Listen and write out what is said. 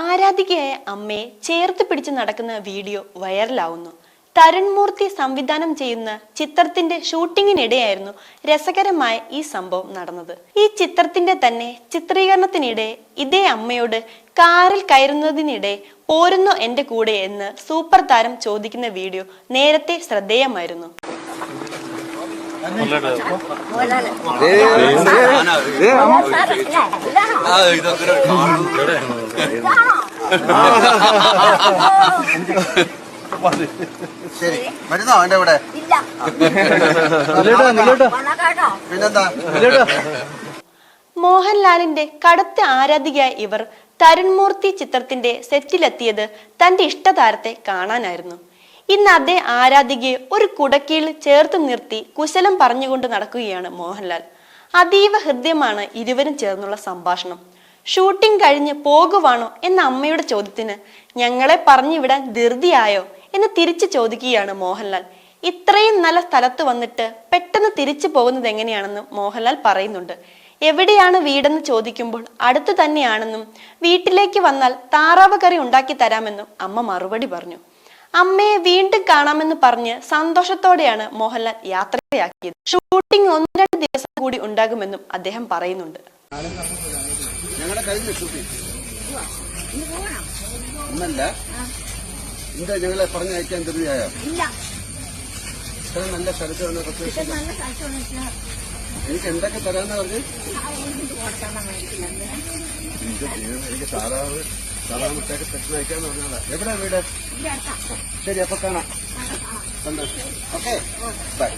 ആരാധികയായ അമ്മയെ ചേർത്ത് പിടിച്ച് നടക്കുന്ന വീഡിയോ വൈറലാവുന്നു. തരുൺമൂർത്തി സംവിധാനം ചെയ്യുന്ന ചിത്രത്തിന്റെ ഷൂട്ടിങ്ങിനിടെയായിരുന്നു രസകരമായ ഈ സംഭവം നടന്നത്. ഈ ചിത്രത്തിന്റെ തന്നെ ചിത്രീകരണത്തിനിടെ ഇതേ അമ്മയോട് കാറിൽ കയറുന്നതിനിടെ പോരുന്നു എന്റെ കൂടെ എന്ന് സൂപ്പർ താരം ചോദിക്കുന്ന വീഡിയോ നേരത്തെ ശ്രദ്ധേയമായിരുന്നു. ആ ഇതൊക്കെ ശരി വരുന്നോ? എന്റെ ഇവിടെ ഇല്ല. പിന്നെന്താ? മോഹൻലാലിന്റെ കടുത്ത ആരാധികയായ ഇവർ തരുൺമൂർത്തി ചിത്രത്തിന്റെ സെറ്റിലെത്തിയത് തന്റെ ഇഷ്ടതാരത്തെ കാണാനായിരുന്നു. ഇന്ന് അതേ ആരാധികയെ ഒരു കുടക്കീഴിൽ ചേർത്ത് നിർത്തി കുശലം പറഞ്ഞുകൊണ്ട് നടക്കുകയാണ് മോഹൻലാൽ. അതീവ ഹൃദ്യമാണ് ഇരുവരും ചേർന്നുള്ള സംഭാഷണം. ഷൂട്ടിംഗ് കഴിഞ്ഞ് പോകുവാണോ എന്ന അമ്മയുടെ ചോദ്യത്തിന് ഞങ്ങളെ പറഞ്ഞു പറഞ്ഞുവിടാൻ ധൃതിയായോ? എന്ന് തിരിച്ചു ചോദിക്കുകയാണ് മോഹൻലാൽ. ഇത്രയും നല്ല സ്ഥലത്ത് വന്നിട്ട് പെട്ടെന്ന് തിരിച്ചു പോകുന്നത് എങ്ങനെയാണെന്ന് മോഹൻലാൽ പറയുന്നുണ്ട്. എവിടെയാണ് വീടെന്ന് ചോദിക്കുമ്പോൾ അടുത്തു തന്നെയാണെന്നും വീട്ടിലേക്ക് വന്നാൽ താറാവ് കറി ഉണ്ടാക്കി തരാമെന്നും അമ്മ മറുപടി പറഞ്ഞു. അമ്മയെ വീണ്ടും കാണാമെന്ന് പറഞ്ഞ് സന്തോഷത്തോടെയാണ് മോഹൻലാൽ യാത്രയാക്കിയത്. ഷൂട്ടിംഗ് ഒന്ന് രണ്ട് ഉണ്ടാകുമെന്നും അദ്ദേഹം പറയുന്നുണ്ട്. എന്താ ഞങ്ങളെ പറഞ്ഞയക്കാൻ ഇത്ര നല്ല എനിക്ക് എന്തൊക്കെ തരാന്ന് പറഞ്ഞു? എനിക്ക് താറാവ് താറാവിട്ടൊക്കെ തെറ്റ് അയക്കാന്ന് പറഞ്ഞാ എവിടെ വീട്? ശരി അപ്പൊ കാണാം. സന്തോഷം ഓക്കെ. ബൈ.